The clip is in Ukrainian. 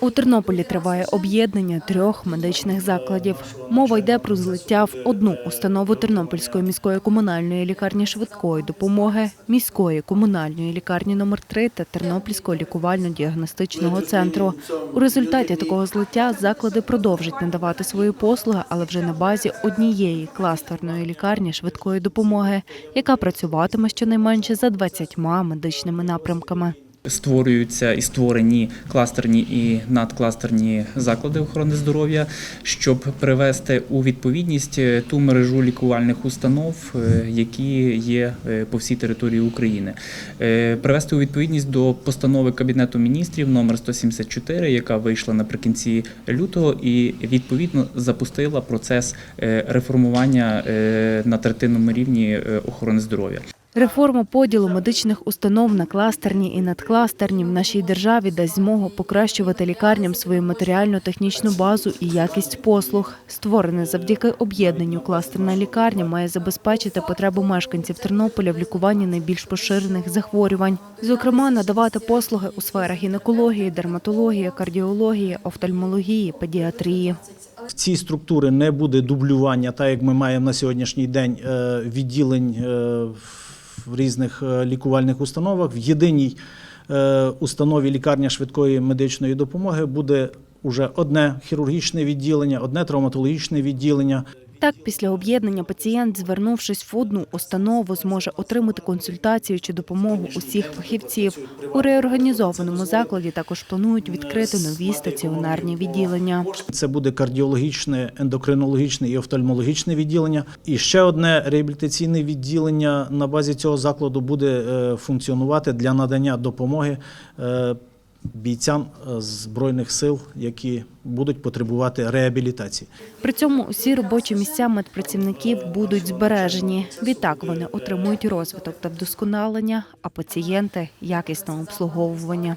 У Тернополі триває об'єднання трьох медичних закладів. Мова йде про злиття в одну установу Тернопільської міської комунальної лікарні швидкої допомоги, міської комунальної лікарні номер 3 та Тернопільського лікувально-діагностичного центру. У результаті такого злиття заклади продовжать надавати свої послуги, але вже на базі однієї кластерної лікарні швидкої допомоги, яка працюватиме щонайменше за 20 медичними напрямками. Створюються і створені кластерні і надкластерні заклади охорони здоров'я, щоб привести у відповідність е, ту мережу лікувальних установ, е, які є е, по всій території України. Привести у відповідність до постанови Кабінету міністрів номер 174, яка вийшла наприкінці лютого, і відповідно запустила процес реформування на третинному рівні охорони здоров'я. Реформа поділу медичних установ на кластерні і надкластерні в нашій державі дасть змогу покращувати лікарням свою матеріально-технічну базу і якість послуг. Створене завдяки об'єднанню кластерна лікарня має забезпечити потребу мешканців Тернополя в лікуванні найбільш поширених захворювань. Зокрема, надавати послуги у сферах гінекології, дерматології, кардіології, офтальмології, педіатрії. В цій структури не буде дублювання, так як ми маємо на сьогоднішній день е, відділень е, в різних е, лікувальних установах. В єдиній е, установі лікарня швидкої медичної допомоги буде уже одне хірургічне відділення, одне травматологічне відділення. Так, після об'єднання пацієнт, звернувшись в одну установу, зможе отримати консультацію чи допомогу усіх фахівців. У реорганізованому закладі також планують відкрити нові стаціонарні відділення. Це буде кардіологічне, ендокринологічне і офтальмологічне відділення. І ще одне реабілітаційне відділення на базі цього закладу буде е, функціонувати для надання допомоги е, бійцям е, збройних сил, які будуть потребувати реабілітації. При цьому усі робочі місця медпрацівників будуть збережені. Відтак вони отримують розвиток та вдосконалення, а пацієнти якісне обслуговування.